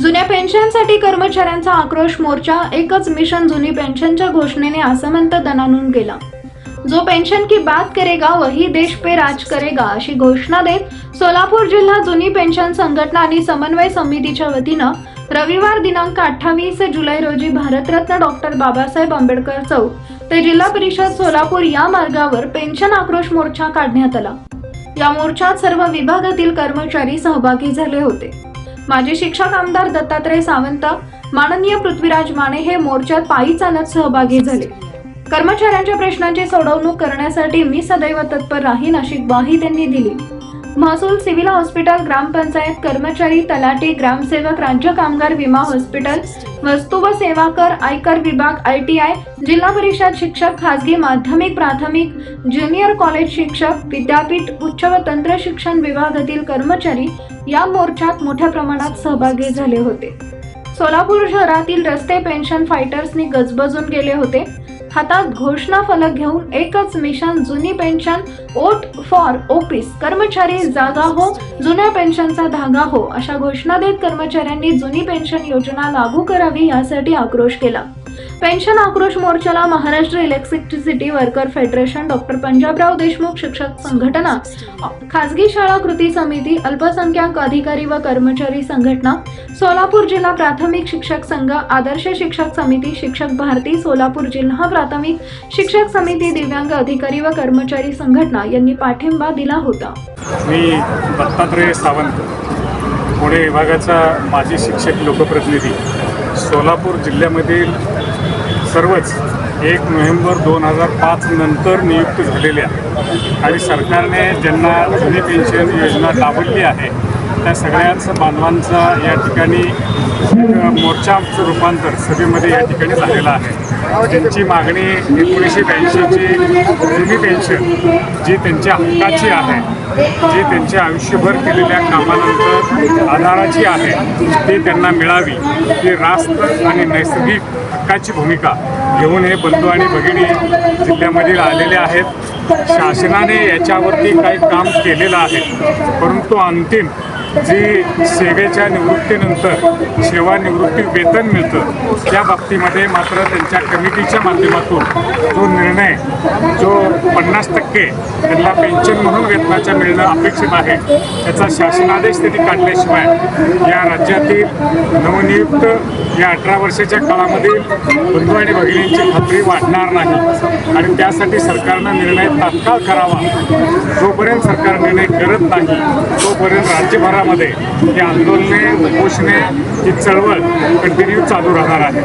जुन्या पेन्शनसाठी कर्मचाऱ्यांचा आक्रोश मोर्चा एकच मिशन जुनी पेन्शनच्या घोषणेने आसमंत दणानून गेला. जो पेन्शन की बात करेगा वही देश पे राज करेगा अशी घोषणा देत सोलापूर जिल्हा जुनी पेन्शन संघटना आणि समन्वय समितीच्या वतीनं रविवार दिनांक अठ्ठावीस जुलै रोजी भारतरत्न डॉक्टर बाबासाहेब आंबेडकर चौक ते जिल्हा परिषद सोलापूर या मार्गावर पेन्शन आक्रोश मोर्चा काढण्यात आला. या मोर्चात सर्व विभागातील कर्मचारी सहभागी झाले होते. माजी शिक्षक आमदार दत्तात्रय सावंत माननीय पृथ्वीराज माने हे मोर्चात पायी चालत सहभागी झाले. कर्मचाऱ्यांच्या प्रश्नांची सोडवणूक करण्यासाठी मी सदैव तत्पर राहीन अशी ग्वाही त्यांनी दिली. महसूल सिव्हिल हॉस्पिटल ग्रामपंचायत कर्मचारी तलाटे ग्रामसेवक राज्य कामगार विमा हॉस्पिटल वस्तू व सेवा कर आयकर विभाग आय टी आय जिल्हा परिषद शिक्षक खासगी माध्यमिक प्राथमिक ज्युनियर कॉलेज शिक्षक विद्यापीठ उच्च व तंत्र शिक्षण विभागातील कर्मचारी या मोर्चात मोठ्या प्रमाणात सहभागी झाले होते. सोलापूर शहरातील रस्ते पेन्शन फायटर्सनी गजबजून गेले होते. हातात घोषणा फलक घेऊन एकच मिशन जुनी पेन्शन ओट फॉर ऑफिस कर्मचारी जागा हो जुन्या पेन्शनचा धागा हो अशा घोषणा देत कर्मचाऱ्यांनी जुनी पेन्शन योजना लागू करावी यासाठी आक्रोश केला. पेन्शन आक्रोश मोर्चाला Maharashtra electricity worker federation doctor Panjabrao Deshmukh शिक्षक संघटना. खासगी शाळा कृती समिती अल्पसंख्याक अधिकारी व कर्मचारी संघटना सोलापूर जिल्हा प्राथमिक शिक्षक संघ आदर्श शिक्षक समिती शिक्षक भारती सोलापूर जिल्हा प्राथमिक शिक्षक समिती दिव्यांग अधिकारी व कर्मचारी संघटना यांनी पाठिंबा दिला होता. मी दत्तात्रय सावंत पुणे विभागाचा माजी शिक्षक लोकप्रतिनिधी. सोलापूर जिल्ह्यामधील सर्वच एक नोव्हेंबर दोन हजार पाच नंतर नियुक्त झालेल्या आणि सरकारने ज्यांना जुनी पेन्शन योजना राबवली आहे त्या सगळ्याच बांधवांचा या ठिकाणी मोर्चाचं रूपांतर सभेमध्ये या ठिकाणी झालेलं आहे. त्यांची मागणी एकोणीसशे ब्याऐंशीची जुनी पेन्शन जी त्यांच्या हक्काची आहे जी त्यांच्या आयुष्यभर केलेल्या कामानंतर आधाराची आहे ती त्यांना मिळावी ही रास्त आणि नैसर्गिक हक्काची भूमिका घेऊन हे बंधू आणि भगिनी जिल्ह्यामध्ये आलेले आहेत. शासनाने याच्यावरती काही काम केलेलं आहे. परंतु अंतिम जी सेवेच्या निवृत्तीनंतर सेवानिवृत्ती वेतन मिळतं त्या बाबतीमध्ये मात्र त्यांच्या कमिटीच्या माध्यमातून जो निर्णय जो पन्नास टक्के त्यांना पेन्शन म्हणून वेतनाच्या मिळणं अपेक्षित आहे त्याचा शासनादेश त्यांनी काढल्याशिवाय या राज्यातील नवनियुक्त या अठरा वर्षाच्या काळामध्ये बंधू आणि भगिनींची खात्री वाढणार नाही. आणि त्यासाठी सरकारनं निर्णय तात्काळ करावा. जोपर्यंत सरकार निर्णय करत नाही तोपर्यंत राज्यभरामध्ये ही आंदोलने उपोषणे ही चळवळ कंटिन्यू चालू राहणार आहे.